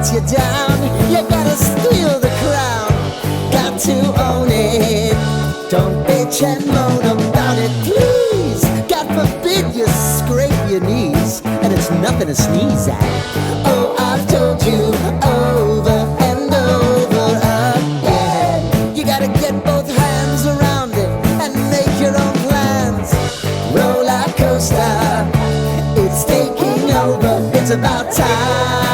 let you down. You gotta steal the crown, got to own it. Don't bitch and moan about it, please. God forbid you scrape your knees, and it's nothing to sneeze at. Oh, I've told you over and over again. You gotta get both hands around it and make your own plans. Roller coaster, it's taking over. It's about time.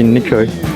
Çinli.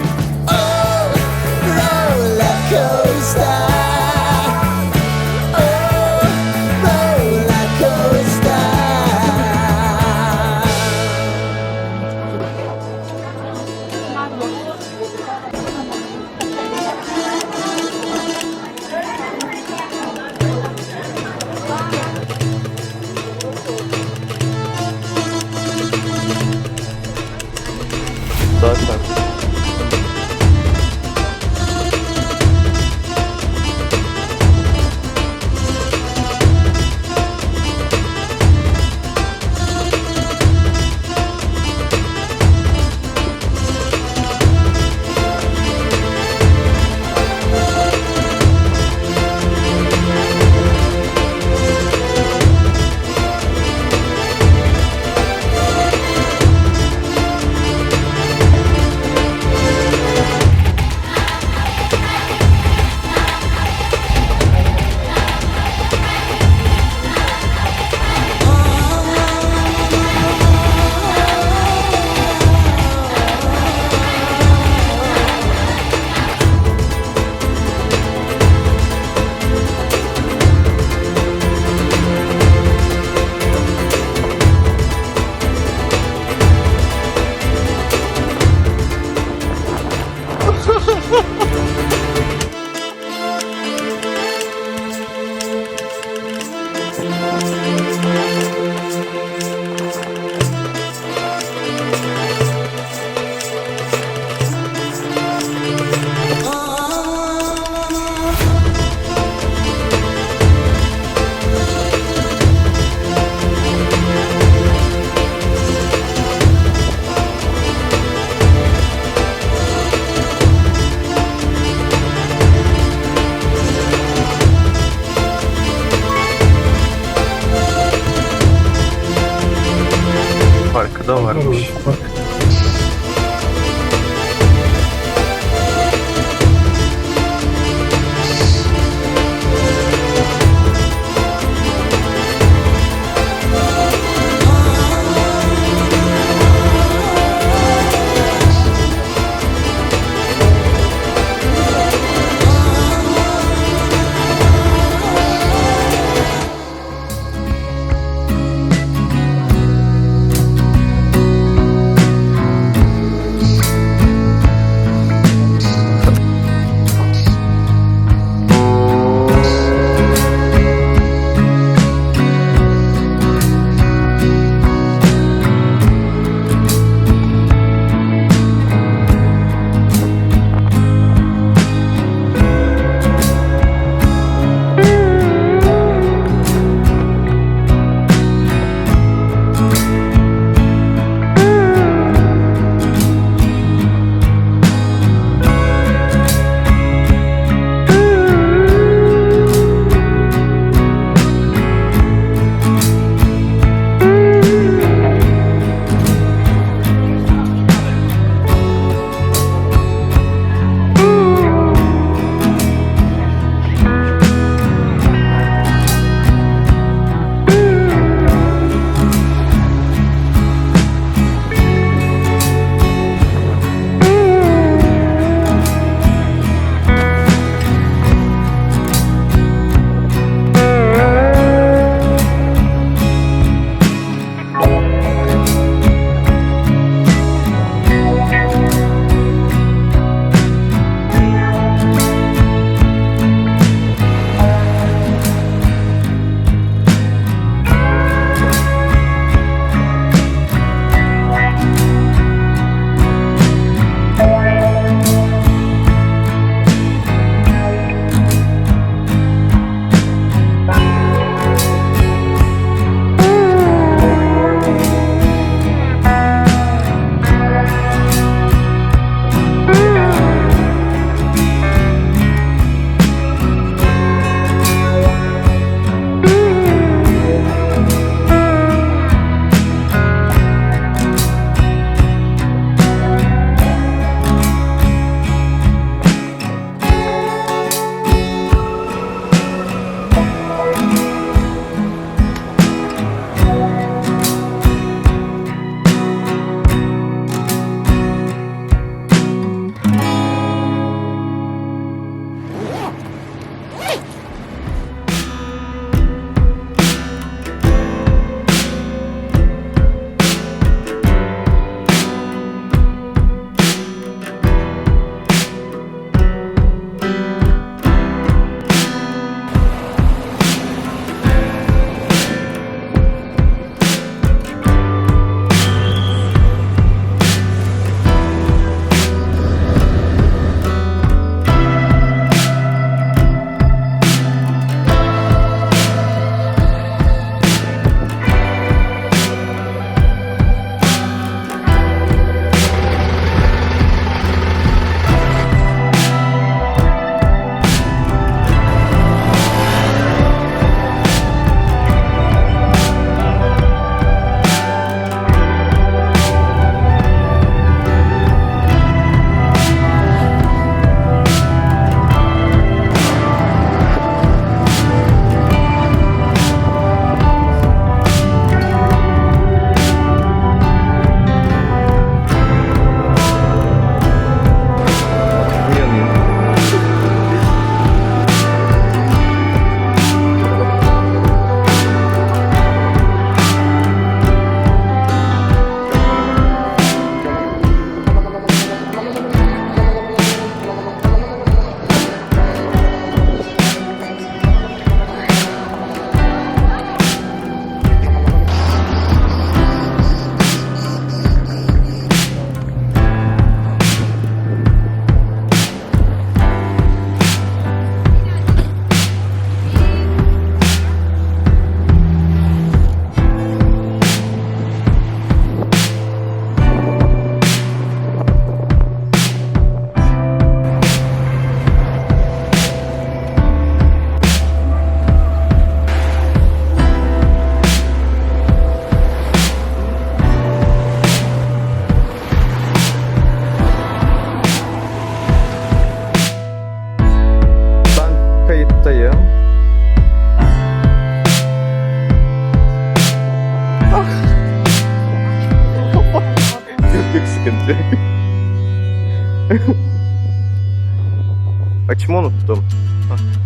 Açımı unuttum.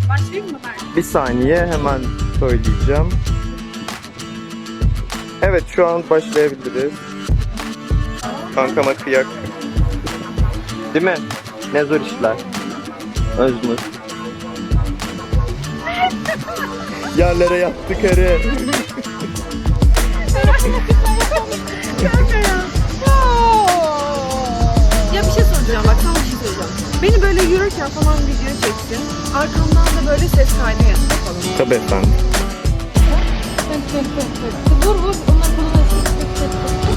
Başlayayım mı ben? Bir saniye hemen söyleyeceğim. Evet şu an başlayabiliriz. Kankama kıyak. Değil mi? Ne zor işler. Özmür. Yerlere yattı karı. Beni böyle yürürken falan video çeksin. Arkamdan da böyle ses kaydı yapalım. Tabii efendim. Dur vur. Onlar kullanırsın.